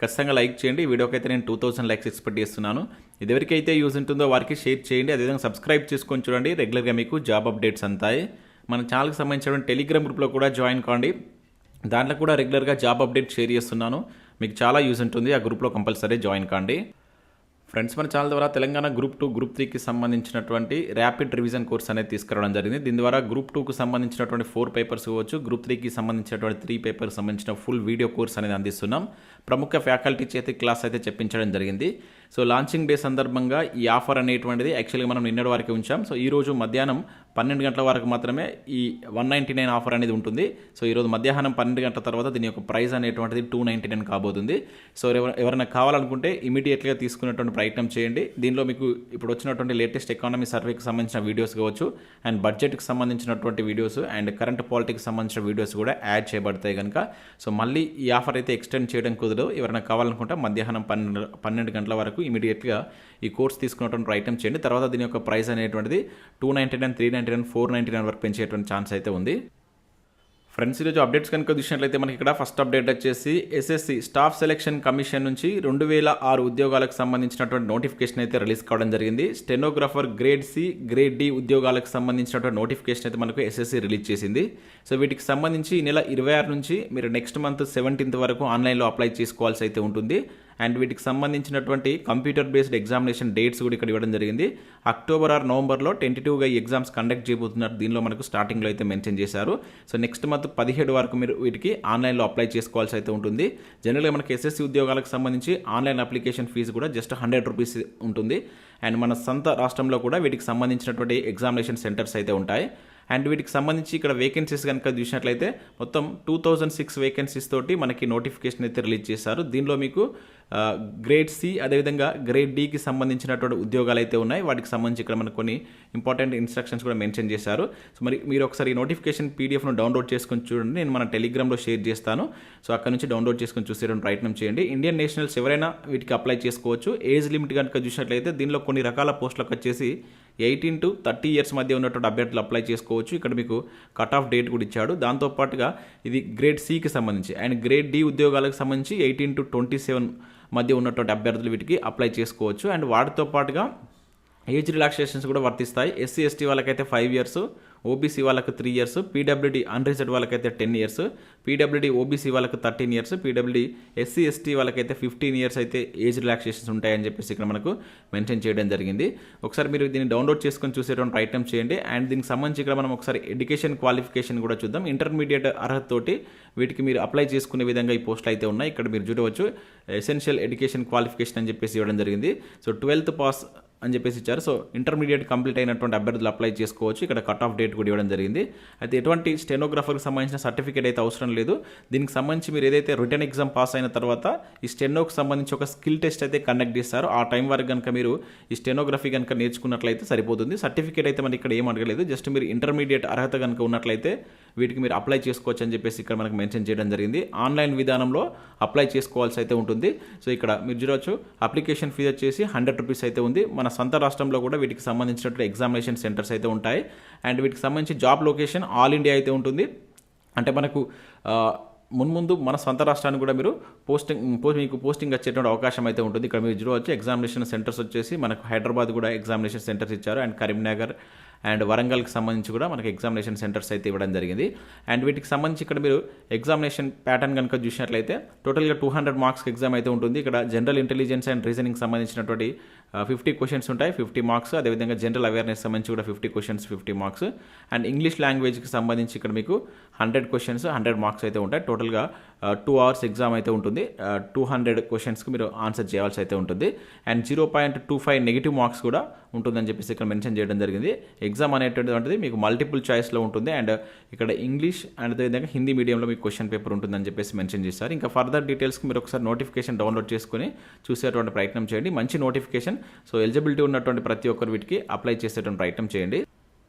ఖచ్చితంగా లైక్ చేయండి. ఈ వీడియోకి అయితే నేను టూ థౌసండ్ లైక్స్ ఎక్స్పెక్ట్ చేస్తున్నాను. ఇది ఎవరికైతే యూజ్ ఉంటుందో వారికి షేర్ చేయండి. అదేవిధంగా సబ్స్క్రైబ్ చేసుకొని చూడండి. రెగ్యులర్గా మీకు జాబ్ అప్డేట్స్ అంతాయి. మన ఛానల్కి సంబంధించిన టెలిగ్రామ్ గ్రూప్లో కూడా జాయిన్ కాండి. దాంట్లో కూడా రెగ్యులర్గా జాబ్ అప్డేట్ షేర్ చేస్తున్నాను. మీకు చాలా యూజ్ ఉంటుంది. ఆ గ్రూప్లో కంపల్సరీ జాయిన్ కాండి. ఫ్రెండ్స్ మన ఛానల్ ద్వారా తెలంగాణ గ్రూప్ టూ గ్రూప్ త్రీకి సంబంధించినటువంటి ర్యాపిడ్ రివిజన్ కోర్స్ అనేది తీసుకురావడం జరిగింది. దీని ద్వారా గ్రూప్ టూకు సంబంధించినటువంటి ఫోర్ పేపర్స్ ఇవ్వచ్చు గ్రూప్ త్రీకి సంబంధించినటువంటి త్రీ పేపర్స్ సంబంధించిన ఫుల్ వీడియో కోర్స్ అనేది అందిస్తున్నాం. ప్రముఖ ఫ్యాకల్టీ చేతి క్లాస్ అయితే చెప్పించడం జరిగింది. సో లాంచింగ్ డే సందర్భంగా ఈ ఆఫర్ అనేటువంటిది యాక్చువల్గా మనం నిన్నటి వరకు ఉంచాం. సో ఈ రోజు మధ్యాహ్నం పన్నెండు గంటల వరకు మాత్రమే ఈ వన్ నైంటీ నైన్ ఆఫర్ అనేది ఉంటుంది. సో ఈరోజు మధ్యాహ్నం పన్నెండు గంటల తర్వాత దీని యొక్క ప్రైస్ అనేటువంటిది టూ నైంటీ నైన్ కాబోతుంది. సో ఎవరైనా కావాలనుకుంటే ఇమీడియట్గా తీసుకునేటువంటి ప్రయత్నం చేయండి. దీనిలో మీకు ఇప్పుడు వచ్చినటువంటి లేటెస్ట్ ఎకానమీ సర్వేకి సంబంధించిన వీడియోస్ కావచ్చు అండ్ బడ్జెట్కి సంబంధించినటువంటి వీడియోస్ అండ్ కరెంట్ పాలిటిక్స్ సంబంధించిన వీడియోస్ కూడా యాడ్ చేయబడతాయి కనుక సో మళ్ళీ ఈ ఆఫర్ అయితే ఎక్స్టెండ్ చేయడం కుదరదు. ఎవరైనా కావాలనుకుంటే మధ్యాహ్నం పన్నెండు పన్నెండు గంటల వరకు ఇమీడియట్గా ఈ కోర్స్ తీసుకున్నటువంటి ప్రయత్నం చేయండి. తర్వాత దీని యొక్క ప్రైస్ అనేటువంటిది two ninety nine three ninety nine four ninety nine వరకు పెంచేటువంటి ఛాన్స్ అయితే ఉంది. ఫ్రెండ్స్ ఈరోజు అప్డేట్స్ కనుక చూసినట్లయితే మనకి ఇక్కడ ఫస్ట్ అప్డేట్ వచ్చేసి ఎస్ఎస్సి స్టాఫ్ సెలక్షన్ కమిషన్ నుంచి రెండు వేల ఆరు ఉద్యోగాలకు సంబంధించినటువంటి నోటిఫికేషన్ అయితే రిలీజ్ కావడం జరిగింది. Stenographer grade C grade D ఉద్యోగాలకు సంబంధించినటువంటి నోటిఫికేషన్ అయితే మనకు ఎస్ఎస్సి రిలీజ్ చేసింది. సో వీటికి సంబంధించి ఈ నెల ఇరవై ఆరు నుంచి మీరు నెక్స్ట్ మంత్ సెవెంటీన్త్ వరకు ఆన్లైన్లో అప్లై చేసుకోవాల్సి అయితే ఉంటుంది. అండ్ వీటికి సంబంధించినటువంటి కంప్యూటర్ బేస్డ్ ఎగ్జామినేషన్ డేట్స్ కూడా ఇక్కడ ఇవ్వడం జరిగింది. అక్టోబర్ ఆర్ నవంబర్లో టెంటేటివ్గా ఈ ఎగ్జామ్స్ కండక్ట్ చేయబోతున్నారు. దీనిలో మనకు స్టార్టింగ్లో అయితే మెన్షన్ చేశారు. సో నెక్స్ట్ మంత్ పదిహేడు వరకు మీరు వీటికి ఆన్లైన్లో అప్లై చేసుకోవాల్సి అయితే ఉంటుంది. జనరల్గా మనకి ఎస్ఎస్సి ఉద్యోగాలకు సంబంధించి ఆన్లైన్ అప్లికేషన్ ఫీజు కూడా జస్ట్ హండ్రెడ్ రూపీస్ ఉంటుంది. అండ్ మన సొంత రాష్ట్రంలో కూడా వీటికి సంబంధించినటువంటి ఎగ్జామినేషన్ సెంటర్స్ అయితే ఉంటాయి. అండ్ వీటికి సంబంధించి ఇక్కడ వేకెన్సీస్ కనుక చూసినట్లయితే మొత్తం టూ థౌజండ్ సిక్స్ వేకెన్సీస్ తోటి మనకి నోటిఫికేషన్ అయితే రిలీజ్ చేశారు. దీనిలో మీకు గ్రేడ్ సి అదేవిధంగా గ్రేడ్ డికి సంబంధించినటువంటి ఉద్యోగాలు అయితే ఉన్నాయి. వాటికి సంబంధించి ఇక్కడ మనకు కొన్ని ఇంపార్టెంట్ ఇన్స్ట్రక్షన్స్ కూడా మెన్షన్ చేశారు. సో మరి మీరు ఒకసారి ఈ నోటిఫికేషన్ పీడిఎఫ్ను డౌన్లోడ్ చేసుకొని చూడండి. నేను మన టెలిగ్రామ్లో షేర్ చేస్తాను. సో అక్కడ నుంచి డౌన్లోడ్ చేసుకొని చూసేటువంటి ప్రయత్నం చేయండి. ఇండియన్ నేషనల్స్ ఎవరైనా వీటికి అప్లై చేసుకోవచ్చు. ఏజ్ లిమిట్ కనుక చూసినట్లయితే దీనిలో కొన్ని రకాల పోస్టులకు వచ్చేసి ఎయిటీన్ టు థర్టీ ఇయర్స్ మధ్య ఉన్నటువంటి అభ్యర్థులు అప్లై చేసుకోవచ్చు. ఇక్కడ మీకు కట్ ఆఫ్ డేట్ కూడా ఇచ్చాడు. దాంతోపాటుగా ఇది గ్రేడ్ సికి సంబంధించి అండ్ గ్రేడ్ డి ఉద్యోగాలకు సంబంధించి ఎయిటీన్ టు ట్వంటీ సెవెన్ మధ్య ఉన్నటువంటి అభ్యర్థులు వీటికి అప్లై చేసుకోవచ్చు. అండ్ వాటితో పాటుగా ఏజ్ రిలాక్సేషన్స్ కూడా వర్తిస్తాయి. ఎస్సీ ఎస్టీ వాళ్ళకైతే ఫైవ్ ఇయర్స్ ఓబీసీ వాళ్ళకు త్రీ ఇయర్స్ పీడబ్ల్యూడీ అన్రిజర్వ్ వాళ్ళకైతే టెన్ ఇయర్స్ పీడబ్ల్యూడీ ఓబీసీ వాళ్ళకు thirteen years PWD SC ST వాళ్ళకైతే ఫిఫ్టీన్ ఇయర్స్ అయితే ఏజ్ రిలాక్సేషన్స్ ఉంటాయని చెప్పేసి ఇక్కడ మనకు మెన్షన్ చేయడం జరిగింది. ఒకసారి మీరు దీన్ని డౌన్లోడ్ చేసుకొని చూసేటువంటి ప్రయత్నం చేయండి. అండ్ దీనికి సంబంధించి ఇక్కడ మనం ఒకసారి ఎడ్యుకేషన్ క్వాలిఫికేషన్ కూడా చూద్దాం. ఇంటర్మీడియట్ అర్హతతోటి వీటికి మీరు అప్లై చేసుకునే విధంగా ఈ పోస్టులు అయితే ఉన్నాయి. ఇక్కడ మీరు చూడవచ్చు. ఎసెన్షియల్ ఎడ్యుకేషన్ క్వాలిఫికేషన్ అని చెప్పేసి ఇవ్వడం జరిగింది. సో ట్వెల్త్ పాస్ అని చెప్పేసి ఇచ్చారు. సో ఇంటర్మీడియట్ కంప్లీట్ అయినటువంటి అభ్యర్థులు అప్లై చేసుకోవచ్చు. ఇక్కడ కట్ ఆఫ్ డేట్ కూడా ఇవ్వడం జరిగింది. అయితే ఎటువంటి స్టెనోగ్రాఫర్కి సంబంధించిన సర్టిఫికేట్ అయితే అవసరం లేదు. దీనికి సంబంధించి మీరు ఏదైతే రిటర్న్ ఎగ్జామ్ పాస్ అయిన తర్వాత ఈ స్టెనోకి సంబంధించి ఒక స్కిల్ టెస్ట్ అయితే కండక్ట్ చేస్తారు. ఆ టైం వరకు కనుక మీరు ఈ స్టెనోగ్రఫీ కనుక నేర్చుకున్నట్లయితే సరిపోతుంది. సర్టిఫికేట్ అయితే మనకి ఇక్కడ ఏం అడగలేదు. జస్ట్ మీరు ఇంటర్మీడియట్ అర్హత కనుక ఉన్నట్లయితే వీటికి మీరు అప్లై చేసుకోవచ్చు అని చెప్పేసి ఇక్కడ మనకు మెన్షన్ చేయడం జరిగింది. ఆన్లైన్ విధానంలో అప్లై చేసుకోవాల్సి అయితే ఉంటుంది. సో ఇక్కడ మీరు చూడవచ్చు అప్లికేషన్ ఫీజు వచ్చేసి హండ్రెడ్ రూపీస్ అయితే ఉంది. మన మన సొంత రాష్ట్రంలో కూడా వీటికి సంబంధించినటువంటి ఎగ్జామినేషన్ సెంటర్స్ అయితే ఉంటాయి. అండ్ వీటికి సంబంధించి జాబ్ లొకేషన్ ఆల్ ఇండియా అయితే ఉంటుంది. అంటే మనకు మున్ముందు మన సొంత రాష్ట్రానికి కూడా మీరు పోస్టింగ్ పోస్ట్ మీకు పోస్టింగ్ వచ్చేటువంటి అవకాశం అయితే ఉంటుంది. ఇక్కడ మీరు చూడవచ్చు ఎగ్జామినేషన్ సెంటర్స్ వచ్చేసి మనకు హైదరాబాద్ కూడా ఎగ్జామినేషన్ సెంటర్స్ ఇచ్చారు. అండ్ కరీంనగర్ అండ్ వరంగల్కి సంబంధించి కూడా మనకి ఎగ్జామినేషన్ సెంటర్స్ అయితే ఇవ్వడం జరిగింది. అండ్ వీటికి సంబంధించి ఇక్కడ మీరు ఎగ్జామినేషన్ ప్యాటర్న్ కనుక చూసినట్లయితే టోటల్గా టూ హండ్రెడ్ మార్క్స్కి ఎగ్జామ్ అయితే ఉంటుంది. ఇక్కడ జనరల్ ఇంటెలిజెన్స్ అండ్ రీజనింగ్ సంబంధించినటువంటి ఫిఫ్టీ క్వశ్చన్స్ ఉంటాయి. Fifty marks. అదేవిధంగా జనరల్ అవేర్నెస్ సంబంధించి కూడా fifty questions fifty marks. And English లాంగ్వేజ్కి సంబంధించి ఇక్కడ మీకు హండ్రెడ్ క్వశ్చన్స్ హండ్రెడ్ మార్క్స్ అయితే ఉంటాయి. టోటల్గా టూ అవర్స్ ఎగ్జామ్ అయితే ఉంటుంది. టూ హండ్రెడ్ క్వశ్చన్స్కి మీరు ఆన్సర్ చేయాల్సి అయితే ఉంటుంది. And zero point two five negative marks కూడా ఉంటుందని చెప్పేసి ఇక్కడ మెన్షన్ చేయడం జరిగింది. ఎగ్జామ్ అనేటువంటిది మీకు మల్టిపుల్ చాయిస్లో ఉంటుంది. అండ్ ఇక్కడ ఇంగ్లీష్ అండ్ అదేవిధంగా హిందీ మీడియంలో మీకు క్వశ్చన్ పేపర్ ఉంటుందని చెప్పేసి మెన్షన్ చేశారు. ఇంకా ఫర్దర్ డీటెయిల్స్కి మీరు ఒకసారి నోటిఫికేషన్ డౌన్లోడ్ చేసుకొని చూసేటువంటి ప్రయత్నం చేయండి. మంచి నోటిఫికేషన్ సో ఎలిజిబిలిటీ ఉన్నటువంటి ప్రతి ఒక్కరు వీటికి అప్లై చేసేటువంటి ప్రయత్నం చేయండి.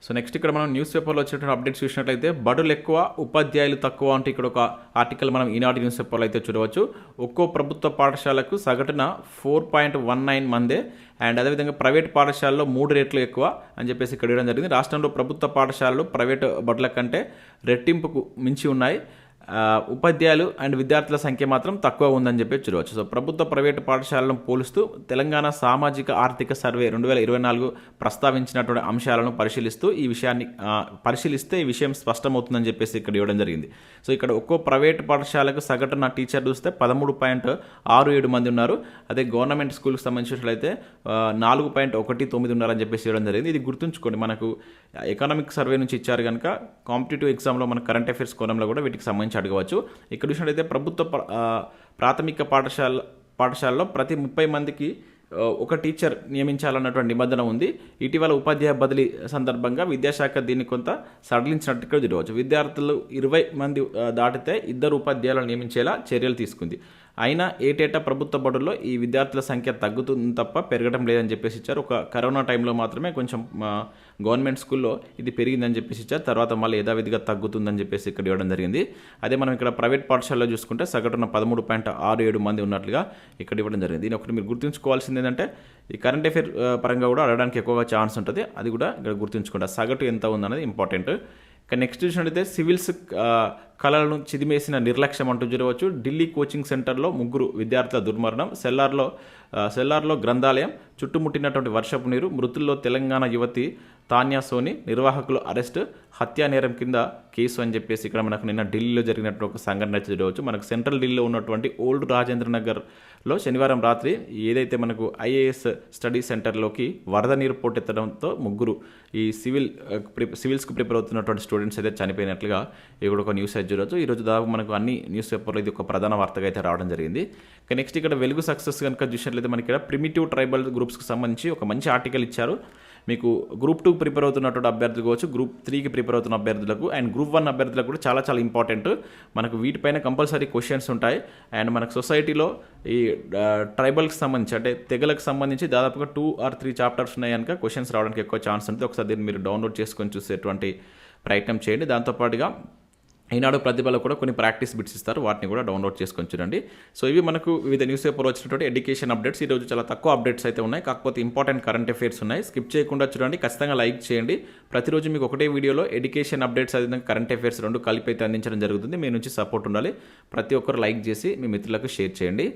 సో నెక్స్ట్ ఇక్కడ మనం న్యూస్ పేపర్లో వచ్చేటువంటి అప్డేట్స్ చూసినట్లయితే బడులు ఎక్కువ ఉపాధ్యాయులు తక్కువ అంటే ఇక్కడ ఒక ఆర్టికల్ మనం ఈనాటి న్యూస్ పేపర్లో అయితే చూడవచ్చు. ఒక్కో ప్రభుత్వ పాఠశాలకు సగటున ఫోర్ పాయింట్ వన్ నైన్ మందే అండ్ అదేవిధంగా ప్రైవేట్ పాఠశాలలో మూడు రేట్లు ఎక్కువ అని చెప్పేసి ఇక్కడ ఇవ్వడం జరిగింది. రాష్ట్రంలో ప్రభుత్వ పాఠశాలలు ప్రైవేట్ బడుల కంటే రెట్టింపుకు మించి ఉన్నాయి. ఉపాధ్యాయులు అండ్ విద్యార్థుల సంఖ్య మాత్రం తక్కువ ఉందని చెప్పి చూడవచ్చు. సో ప్రభుత్వ ప్రైవేటు పాఠశాలను పోలుస్తూ తెలంగాణ సామాజిక ఆర్థిక సర్వే రెండు వేల ఇరవై నాలుగు ప్రస్తావించినటువంటి అంశాలను పరిశీలిస్తూ ఈ విషయాన్ని పరిశీలిస్తే ఈ విషయం స్పష్టమవుతుందని చెప్పేసి ఇక్కడ ఇవ్వడం జరిగింది. సో ఇక్కడ ఒక్కో ప్రైవేట్ పాఠశాలకు సగటున టీచర్ చూస్తే పదమూడు పాయింట్ ఆరు ఏడు మంది ఉన్నారు. అదే గవర్నమెంట్ స్కూల్కి సంబంధించినట్లయితే నాలుగు పాయింట్ ఒకటి తొమ్మిది ఉన్నారని చెప్పేసి ఇవ్వడం జరిగింది. ఇది గుర్తుంచుకోండి. మనకు ఎకనామిక్ సర్వే నుంచి ఇచ్చారు కనుక కాంపిటేటివ్ ఎగ్జామ్లో మన కరెంట్ అఫైర్స్ కోణంలో కూడా వీటికి సంబంధించి అడగవచ్చు. ఇక్కడ చూసినట్లయితే ప్రభుత్వ ప్రాథమిక పాఠశాల పాఠశాలలో ప్రతి ముప్పై మందికి ఒక టీచర్ నియమించాలన్నటువంటి నిబంధన ఉంది. ఇటీవల ఉపాధ్యాయ బదిలీ సందర్భంగా విద్యాశాఖ దీన్ని కొంత సడలించినట్టు ఇక్కడ చూడవచ్చు. విద్యార్థులు ఇరవై మంది దాటితే ఇద్దరు ఉపాధ్యాయులను నియమించేలా చర్యలు తీసుకుంది. అయినా ఏటేటా ప్రభుత్వ బడుల్లో ఈ విద్యార్థుల సంఖ్య తగ్గుతుంది తప్ప పెరగడం లేదని చెప్పేసి ఇచ్చారు. ఒక కరోనా టైంలో మాత్రమే కొంచెం గవర్నమెంట్ స్కూల్లో ఇది పెరిగిందని చెప్పేసి ఇచ్చారు. తర్వాత మళ్ళీ యథావిధిగా తగ్గుతుందని చెప్పేసి ఇక్కడ ఇవ్వడం జరిగింది. అదే మనం ఇక్కడ ప్రైవేట్ పాఠశాలలో చూసుకుంటే సగటున పదమూడు పాయింట్ ఆరు ఏడు మంది ఉన్నట్లుగా ఇక్కడ ఇవ్వడం జరిగింది. దీని ఒకటి మీరు గుర్తుంచుకోవాల్సింది ఏంటంటే ఈ కరెంట్ అఫేర్ పరంగా కూడా అడగడానికి ఎక్కువగా ఛాన్స్ ఉంటుంది. అది కూడా ఇక్కడ గుర్తుంచుకుంటా సగటు ఎంత ఉందన్నది ఇంపార్టెంట్ ఇక నెక్స్ట్ చూసినట్టయితే సివిల్స్ కళలను చిదిమేసిన నిర్లక్ష్యం అంటూ చూడవచ్చు. ఢిల్లీ కోచింగ్ సెంటర్లో ముగ్గురు విద్యార్థుల దుర్మరణం. సెల్లార్లో సెల్లార్లో గ్రంథాలయం చుట్టుముట్టినటువంటి వర్షపు నీరు మృతుల్లో తెలంగాణ యువతి తాన్యా సోని నిర్వాహకులు అరెస్ట్ హత్యా నేరం కింద కేసు అని చెప్పేసి ఇక్కడ మనకు నిన్న ఢిల్లీలో జరిగినట్టు ఒక సంఘటన అయితే చూడవచ్చు మనకు సెంట్రల్ ఢిల్లీలో ఉన్నటువంటి ఓల్డ్ రాజేంద్ర నగర్లో శనివారం రాత్రి ఏదైతే మనకు ఐఏఎస్ స్టడీ సెంటర్లోకి వరద నీరు పోటెత్తడంతో ముగ్గురు ఈ సివిల్ సివిల్స్కి ప్రిపేర్ అవుతున్నటువంటి స్టూడెంట్స్ అయితే చనిపోయినట్లుగా ఇక్కడ ఒక న్యూస్ అయితే చూడవచ్చు ఈరోజు దాదాపు మనకు అన్ని న్యూస్ పేపర్లో ఇది ఒక ప్రధాన వార్తగా అయితే రావడం జరిగింది. ఇక నెక్స్ట్ ఇక్కడ వెలుగు సక్సెస్ కనుక చూసినట్లయితే మనకి ఇక్కడ ప్రిమిటివ్ ట్రైబల్ గ్రూప్స్కి సంబంధించి ఒక మంచి ఆర్టికల్ ఇచ్చారు. మీకు గ్రూప్ టూ ప్రిపేర్ అవుతున్నటువంటి అభ్యర్థులు కావచ్చు గ్రూప్ త్రీకి ప్రిపేర్ అవుతున్న అభ్యర్థులకు అండ్ గ్రూప్ వన్ అభ్యర్థులకు కూడా చాలా చాలా ఇంపార్టెంట్ మనకు వీటిపైన కంపల్సరీ క్వశ్చన్స్ ఉంటాయి. అండ్ మనకు సొసైటీలో ఈ ట్రైబల్కి సంబంధించి అంటే తెగలకు సంబంధించి దాదాపుగా టూ ఆర్ త్రీ చాప్టర్స్ ఉన్నాయి కనుక క్వశ్చన్స్ రావడానికి ఎక్కువ ఛాన్స్ ఉంటుంది. ఒకసారి దీన్ని మీరు డౌన్లోడ్ చేసుకొని చూసేటువంటి ప్రయత్నం చేయండి. దాంతోపాటుగా ఈనాడు ప్రతిభలో కూడా కొన్ని ప్రాక్టీస్ బిట్స్ ఇస్తారు. వాటిని కూడా డౌన్లోడ్ చేసుకొని చూడండి. సో ఇవి మనకు వివిధ న్యూస్ పేపర్ వచ్చినటువంటి ఎడ్యుకేషన్ అప్డేట్స్. ఈరోజు చాలా తక్కువ అప్డేట్స్ అయితే ఉన్నాయి. కాకపోతే ఇంపార్టెంట్ కరెంట్ అఫైర్స్ ఉన్నాయి. స్కిప్ చేయకుండా చూడండి. ఖచ్చితంగా లైక్ చేయండి. ప్రతిరోజు మీకు ఒకటే వీడియోలో ఎడ్యుకేషన్ అప్డేట్స్ అదేవిధంగా కరెంట్ అఫైర్స్ రెండు కలిపి అయితే అందించడం జరుగుతుంది. మీ నుంచి సపోర్ట్ ఉండాలి. ప్రతి ఒక్కరు లైక్ చేసి మీ మిత్రులకు షేర్ చేయండి.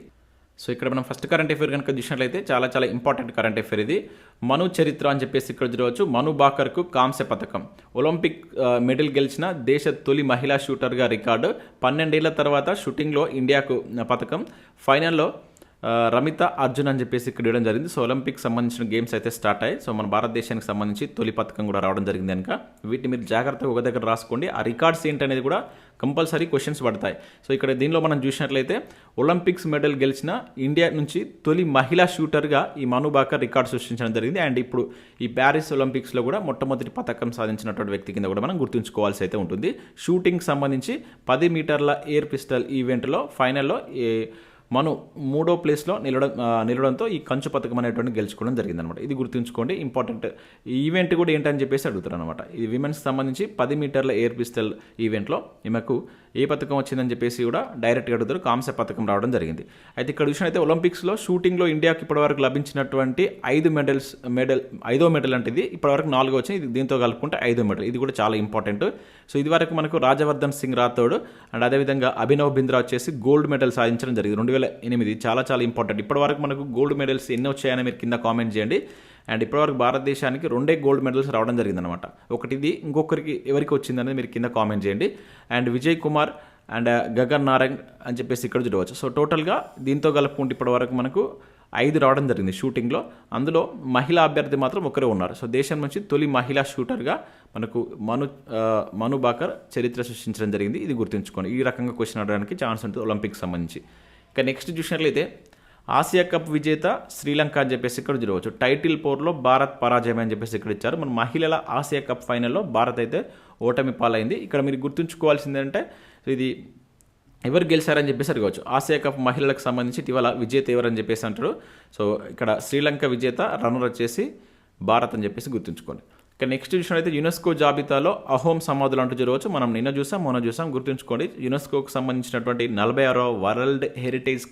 సో ఇక్కడ మనం ఫస్ట్ కరెంట్ అఫేర్ కనుక చూసినట్లయితే చాలా చాలా ఇంపార్టెంట్ కరెంట్ అఫేర్ ఇది. మను చరిత్ర అని చెప్పేసి ఇక్కడ చూడవచ్చు. మను బాకర్కు కాంస్య పథకం. ఒలింపిక్ మెడల్ గెలిచిన దేశ తొలి మహిళా షూటర్గా రికార్డు. పన్నెండేళ్ళ తర్వాత షూటింగ్లో ఇండియాకు పథకం. ఫైనల్లో రమిత అర్జున్ అని చెప్పేసి ఇక్కడ ఇవ్వడం జరిగింది. సో ఒలింపిక్ సంబంధించిన గేమ్స్ అయితే స్టార్ట్ అయ్యాయి. సో మన భారతదేశానికి సంబంధించి తొలి పథకం కూడా రావడం జరిగింది కనుక. వీటిని మీరు జాగ్రత్తగా ఒక దగ్గర రాసుకోండి. ఆ రికార్డ్స్ ఏంటనేది కూడా కంపల్సరీ క్వశ్చన్స్ పడతాయి. సో ఇక్కడ దీనిలో మనం చూసినట్లయితే ఒలింపిక్స్ మెడల్ గెలిచిన ఇండియా నుంచి తొలి మహిళా షూటర్గా ఈ మనుబాకర్ రికార్డ్ సృష్టించడం జరిగింది. అండ్ ఇప్పుడు ఈ ప్యారిస్ ఒలింపిక్స్లో కూడా మొట్టమొదటి పథకం సాధించినటువంటి వ్యక్తి కింద కూడా మనం గుర్తుంచుకోవాల్సి అయితే ఉంటుంది. షూటింగ్ సంబంధించి పది మీటర్ల ఎయిర్ పిస్టల్ ఈవెంట్లో ఫైనల్లో ఏ మనం మూడో ప్లేస్లో నిలడం నిలడంతో ఈ కంచు పథకం అనేటువంటి గెలుచుకోవడం జరిగిందనమాట ఇది గుర్తుంచుకోండి ఇంపార్టెంట్. ఈవెంట్ కూడా ఏంటని చెప్పేసి అడుగుతారు అనమాట ఈ విమెన్స్ సంబంధించి పది మీటర్ల ఎయిర్ పిస్టల్ ఈవెంట్లో ఈమెకు ఏ పథకం వచ్చిందని చెప్పేసి కూడా డైరెక్ట్గా అడుగుతారు. కాంస్య పథకం రావడం జరిగింది. అయితే ఇక్కడ విషయం అయితే ఒలింపిక్స్లో షూటింగ్లో ఇండియాకి ఇప్పటివరకు లభించినటువంటి ఐదు మెడల్స్ మెడల్ ఐదో మెడల్ అంటే ఇది ఇప్పటివరకు నాలుగో వచ్చింది. ఇది దీంతో కలుపుకుంటే ఐదో మెడల్. ఇది కూడా చాలా ఇంపార్టెంట్ సో ఇది వరకు మనకు రాజవర్ధన్ సింగ్ రాథోడ్ అండ్ అదేవిధంగా అభినవ్ బింద్రా వచ్చేసి గోల్డ్ మెడల్ సాధించడం జరిగింది. రెండు వేల ఎనిమిది చాలా చాలా ఇంపార్టెంట్ ఇప్పటివరకు మనకు గోల్డ్ మెడల్స్ ఎన్ని వచ్చాయని మీరు కింద కామెంట్ చేయండి. అండ్ ఇప్పటివరకు భారతదేశానికి రెండే గోల్డ్ మెడల్స్ రావడం జరిగిందనమాట ఒకటి ఇది ఇంకొకరికి ఎవరికి వచ్చిందనేది మీరు కింద కామెంట్ చేయండి. And Vijay Kumar and uh, Gagan Narang అని చెప్పేసి ఇక్కడ చూడవచ్చు. సో టోటల్గా దీంతో కలుపుకుంటే ఇప్పటివరకు మనకు ఐదు రావడం జరిగింది షూటింగ్లో. అందులో మహిళా అభ్యర్థి మాత్రం ఒకరే ఉన్నారు. సో దేశం నుంచి తొలి మహిళా షూటర్గా మనకు మను uh, మను బాకర్ చరిత్ర సృష్టించడం జరిగింది. ఇది గుర్తుంచుకోండి. ఈ రకంగా క్వశ్చన్ అడగడానికి ఛాన్స్ ఉంటుంది ఒలింపిక్స్ సంబంధించి. ఇక నెక్స్ట్ చూసినట్లయితే ఆసియా కప్ విజేత శ్రీలంక అని చెప్పేసి ఇక్కడ చూడవచ్చు టైటిల్ పోర్లో భారత్ పరాజయం అని చెప్పేసి ఇక్కడ ఇచ్చారు. మన మహిళల ఆసియా కప్ ఫైనల్లో భారత్ అయితే ఓటమి పాలైంది. ఇక్కడ మీరు గుర్తుంచుకోవాల్సింది అంటే ఇది ఎవరు గెలిచారని చెప్పేసి అడగవచ్చు. ఆసియా కప్ మహిళలకు సంబంధించి ఇటీవల విజేత ఎవరని చెప్పేసి అంటారు. సో ఇక్కడ శ్రీలంక విజేత రన్నర్ వచ్చేసి భారత్ అని చెప్పేసి గుర్తుంచుకోండి. ఇక నెక్స్ట్ చూసినట్లయితే యునెస్కో జాబితాలో అహోం సమాధులు అంటూ జరగవచ్చు. మనం నిన్న చూసాం మొన్న చూసాం. గుర్తుంచుకోండి. యునెస్కోకు సంబంధించినటువంటి నలభై ఆరో వరల్డ్ హెరిటేజ్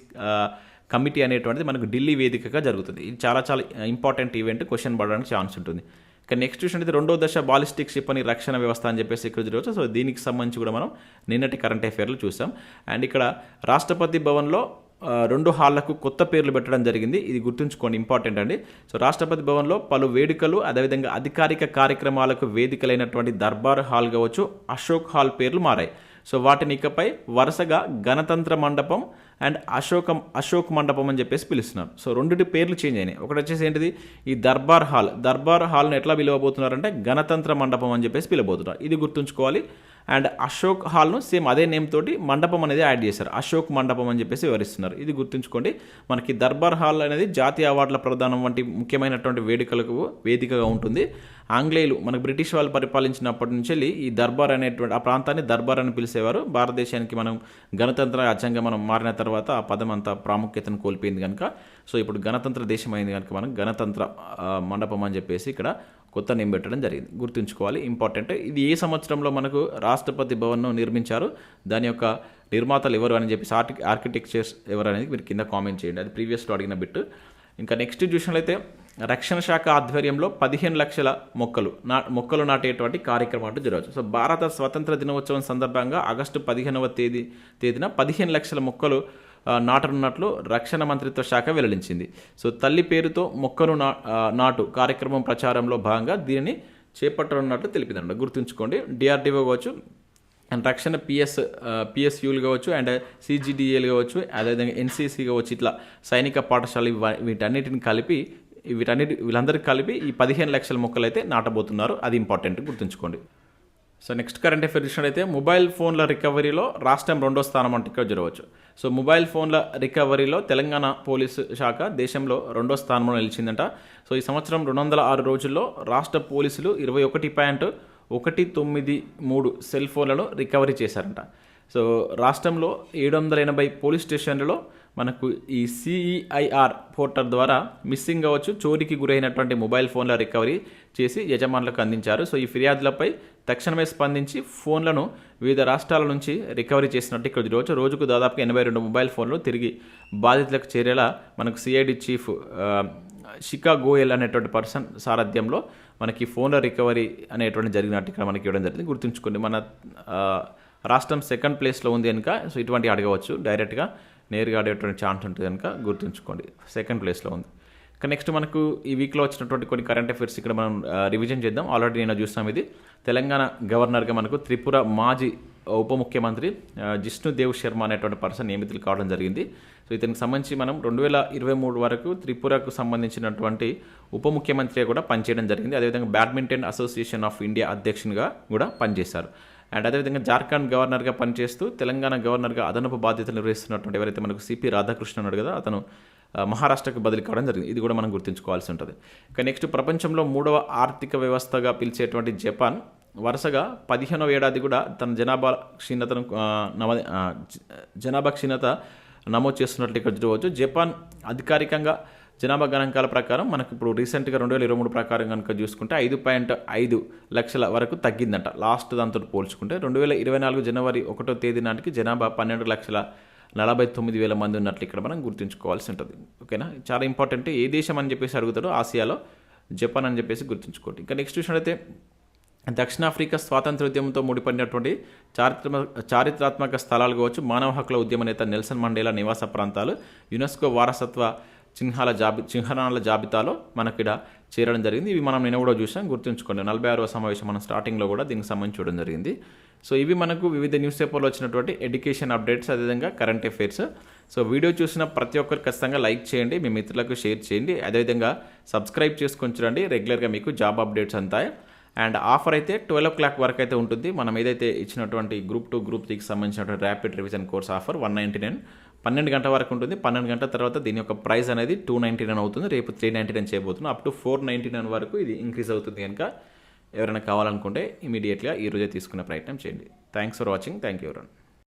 కమిటీ అనేటువంటిది మనకు ఢిల్లీ వేదికగా జరుగుతుంది. ఇది చాలా చాలా ఇంపార్టెంట్ ఈవెంట్ క్వశ్చన్ పడడానికి ఛాన్స్ ఉంటుంది. ఇక నెక్స్ట్ చూసినట్లయితే రెండో దశ బాలిస్టిక్ క్షిపణి రక్షణ వ్యవస్థ అని చెప్పేసి ఇక్కడ చూడవచ్చు సో దీనికి సంబంధించి కూడా మనం నిన్నటి కరెంట్ అఫైర్లు చూసాం. అండ్ ఇక్కడ రాష్ట్రపతి భవన్లో రెండు హాళ్ళకు కొత్త పేర్లు పెట్టడం జరిగింది. ఇది గుర్తుంచుకోండి ఇంపార్టెంట్ అండి. సో రాష్ట్రపతి భవన్లో పలు వేడుకలు అదేవిధంగా అధికారిక కార్యక్రమాలకు వేదికలైనటువంటి దర్బార్ హాల్ కావచ్చు అశోక్ హాల్ పేర్లు మారాయి. సో వాటిని ఇకపై వరుసగా గణతంత్ర మండపం అండ్ అశోకం అశోక్ మండపం అని చెప్పేసి పిలుస్తున్నారు. సో రెండింటి పేర్లు చేంజ్ అయినాయి. ఒకటి వచ్చేసి ఏంటిది? ఈ దర్బార్ హాల్. దర్బార్ హాల్ని ఎట్లా పిలవబోతున్నారంటే గణతంత్ర మండపం అని చెప్పేసి పిలవబోతున్నారు. ఇది గుర్తుంచుకోవాలి. అండ్ అశోక్ హాల్ను సేమ్ అదే నేమ్ తోటి మండపం అనేది యాడ్ చేశారు. అశోక్ మండపం అని చెప్పేసి వివరిస్తున్నారు. ఇది గుర్తుంచుకోండి. మనకి దర్బార్ హాల్ అనేది జాతీయ అవార్డుల ప్రదానం వంటి ముఖ్యమైనటువంటి వేడుకలకు వేదికగా ఉంటుంది. ఆంగ్లేయులు మనకు బ్రిటిష్ వాళ్ళు పరిపాలించినప్పటి నుంచి వెళ్ళి ఈ దర్బార్ అనేటువంటి ఆ ప్రాంతాన్ని దర్బార్ అని పిలిచేవారు. భారతదేశానికి మనం గణతంత్ర రాజ్యంగా మనం మారిన తర్వాత ఆ పదం అంత ప్రాముఖ్యతను కోల్పోయింది కనుక. సో ఇప్పుడు గణతంత్ర దేశం అయింది కనుక మనం గణతంత్ర మండపం అని చెప్పేసి ఇక్కడ కొత్త నేమ్ పెట్టడం జరిగింది. గుర్తుంచుకోవాలి ఇంపార్టెంట్. ఇది ఏ సంవత్సరంలో మనకు రాష్ట్రపతి భవన్ను నిర్మించారు? దాని యొక్క నిర్మాతలు ఎవరు అని చెప్పేసి ఆర్కి ఆర్కిటెక్చర్స్ ఎవరు అనేది మీరు కింద కామెంట్ చేయండి. అది ప్రీవియస్లో అడిగిన బిట్ ఇంకా నెక్స్ట్ చూసినట్లయితే రక్షణ శాఖ ఆధ్వర్యంలో పదిహేను లక్షల మొక్కలు నా మొక్కలు నాటేటువంటి కార్యక్రమాలు జరగవచ్చు. సో భారత స్వతంత్ర దినోత్సవం సందర్భంగా ఆగస్టు పదిహేనవ తేదీ తేదీన పదిహేను లక్షల మొక్కలు నాటనున్నట్లు రక్షణ మంత్రిత్వ శాఖ వెల్లడించింది. సో తల్లి పేరుతో మొక్కను నా నాటు కార్యక్రమం ప్రచారంలో భాగంగా దీనిని చేపట్టనున్నట్లు తెలిపిందండి గుర్తుంచుకోండి డిఆర్డిఓ కావచ్చు అండ్ రక్షణ పిఎస్ పిఎస్యూలు కావచ్చు అండ్ సిజిడిఏలు కావచ్చు అదేవిధంగా ఎన్సీసీ కావచ్చు ఇట్లా సైనిక పాఠశాల వీటన్నిటిని కలిపి వీటన్నిటి వీళ్ళందరికీ కలిపి ఈ పదిహేను లక్షల మొక్కలు అయితే నాటబోతున్నారు. అది ఇంపార్టెంట్ గుర్తుంచుకోండి. సో నెక్స్ట్ కరెంట్ అఫేర్ చూసినట్టయితే మొబైల్ ఫోన్ల రికవరీలో రాష్ట్రం రెండో స్థానం అంటే ఇక్కడ జరగవచ్చు సో మొబైల్ ఫోన్ల రికవరీలో తెలంగాణ పోలీసు శాఖ దేశంలో రెండో స్థానంలో నిలిచిందంట. సో ఈ సంవత్సరం రెండు వందల ఆరు రోజుల్లో రాష్ట్ర పోలీసులు ఇరవై ఒకటి పాయింట్ ఒకటి తొమ్మిది మూడు సెల్ ఫోన్లను రికవరీ చేశారంట. సో రాష్ట్రంలో ఏడు వందల ఎనభై పోలీస్ స్టేషన్లలో మనకు ఈ సిఈఐఆర్ పోర్టల్ ద్వారా మిస్సింగ్ కావచ్చు చోరీకి గురైనటువంటి మొబైల్ ఫోన్ల రికవరీ చేసి యజమానులకు అందించారు. సో ఈ ఫిర్యాదులపై తక్షణమే స్పందించి ఫోన్లను వివిధ రాష్ట్రాల నుంచి రికవరీ చేసినట్టు ఇక్కడ రోజు రోజుకు దాదాపు ఎనభై రెండు మొబైల్ ఫోన్లు తిరిగి బాధితులకు చేరేలా మనకు సిఐడి చీఫ్ షికా గోయల్ అనేటువంటి పర్సన్ సారథ్యంలో మనకి ఫోన్ల రికవరీ అనేటువంటి జరిగినట్టు ఇక్కడ మనకి ఇవ్వడం జరిగింది. గుర్తుంచుకోండి మన రాష్ట్రం సెకండ్ ప్లేస్లో ఉంది కనుక సో ఇటువంటి అడగవచ్చు డైరెక్ట్గా. నేరుగా ఆడేటువంటి ఛాన్స్ ఉంటుంది కనుక గుర్తుంచుకోండి. సెకండ్ ప్లేస్లో ఉంది. ఇక నెక్స్ట్ మనకు ఈ వీక్లో వచ్చినటువంటి కొన్ని కరెంట్ అఫైర్స్ ఇక్కడ మనం రివిజన్ చేద్దాం. ఆల్రెడీ నేను చూస్తాం ఇది. తెలంగాణ గవర్నర్గా మనకు త్రిపుర మాజీ ఉప ముఖ్యమంత్రి జిష్ణు దేవ్ శర్మ అనేటువంటి పర్సన్ నియమితులు కావడం జరిగింది. సో ఇతనికి సంబంధించి మనం రెండు వేల ఇరవై మూడు వరకు త్రిపురకు సంబంధించినటువంటి ఉప ముఖ్యమంత్రిగా కూడా పనిచేయడం జరిగింది. అదేవిధంగా బ్యాడ్మింటన్ అసోసియేషన్ ఆఫ్ ఇండియా అధ్యక్షునిగా కూడా పనిచేశారు. అండ్ అదేవిధంగా జార్ఖండ్ గవర్నర్గా పనిచేస్తూ తెలంగాణ గవర్నర్గా అదనపు బాధ్యతలు నిర్వహిస్తున్నటువంటి ఎవరైతే మనకు సిపి రాధాకృష్ణ ఉన్నాడు కదా అతను మహారాష్ట్రకు బదిలీ కావడం జరిగింది. ఇది కూడా మనం గుర్తుంచుకోవాల్సి ఉంటుంది. ఇక నెక్స్ట్ ప్రపంచంలో మూడవ ఆర్థిక వ్యవస్థగా పిలిచేటువంటి జపాన్ వరుసగా పదిహేనవ ఏడాది కూడా తన జనాభా క్షీణతను నమ జనాభా క్షీణత నమోదు చేస్తున్నట్లు ఇక్కడ చూడవచ్చు. జపాన్ అధికారికంగా జనాభా గణాంకాల ప్రకారం మనకి ఇప్పుడు రీసెంట్గా రెండు వేల ఇరవై మూడు ప్రకారం కనుక చూసుకుంటే ఐదు పాయింట్ ఐదు లక్షల వరకు తగ్గిందంట. లాస్ట్ దాంతో పోల్చుకుంటే రెండు వేల ఇరవై నాలుగు జనవరి ఒకటో తేదీ నాటికి జనాభా పన్నెండు లక్షల నలభై తొమ్మిది వేల మంది ఉన్నట్లు ఇక్కడ మనం గుర్తుంచుకోవాల్సి ఉంటుంది. ఓకేనా? చాలా ఇంపార్టెంట్. ఏ దేశం అని చెప్పేసి అడుగుతారో ఆసియాలో జపాన్ అని చెప్పేసి గుర్తుంచుకోండి. ఇంకా నెక్స్ట్ చూసినట్లయితే దక్షిణాఫ్రికా స్వాతంత్రోద్యమంతో ముడిపడినటువంటి చారిత్రమ చారిత్రాత్మక స్థలాలు కావచ్చు మానవ హక్కుల ఉద్యమ నేత నెల్సన్ మండేలా నివాస ప్రాంతాలు యునెస్కో వారసత్వ చిహ్నాల జాబి చిహ్నాల జాబితాలో మనకి ఇక్కడ చేరడం జరిగింది. ఇవి మనం నిన్న కూడా చూసాం గుర్తుంచుకోండి. నలభై ఆరవ సమావేశం మనం స్టార్టింగ్లో కూడా దీనికి సంబంధించి చూడడం జరిగింది. సో ఇవి మనకు వివిధ న్యూస్ పేపర్లో వచ్చినటువంటి ఎడ్యుకేషన్ అప్డేట్స్ అదేవిధంగా కరెంట్ అఫైర్స్. సో వీడియో చూసిన ప్రతి ఒక్కరు ఖచ్చితంగా లైక్ చేయండి మీ మిత్రులకు షేర్ చేయండి. అదేవిధంగా సబ్స్క్రైబ్ చేసుకొని చూడండి. రెగ్యులర్గా మీకు జాబ్ అప్డేట్స్ అంతాయి అండ్ ఆఫర్ అయితే ట్వెల్వ్ ఓ క్లాక్ వరకు అయితే ఉంటుంది. మనం ఏదైతే ఇచ్చినటువంటి గ్రూప్ టూ గ్రూప్ త్రీకి సంబంధించినటువంటి rapid revision course offer one ninety nine పన్నెండు గంటల వరకు ఉంటుంది. పన్నెండు గంటల తర్వాత దీని యొక్క ప్రైస్ అనేది టూ నైంటీ నైన్ అవుతుంది. రేపు త్రీ నైంటీ నైన్ చేయబోతున్నాం. Up to four ninety nine వరకు ఇది ఇంక్రీజ్ అవుతుంది కనుక ఎవరైనా కావాలనుకుంటే ఇమీడియట్గా ఈ రోజే తీసుకునే ప్రయత్నం చేయండి. Thanks for watching thank you ఎవరన్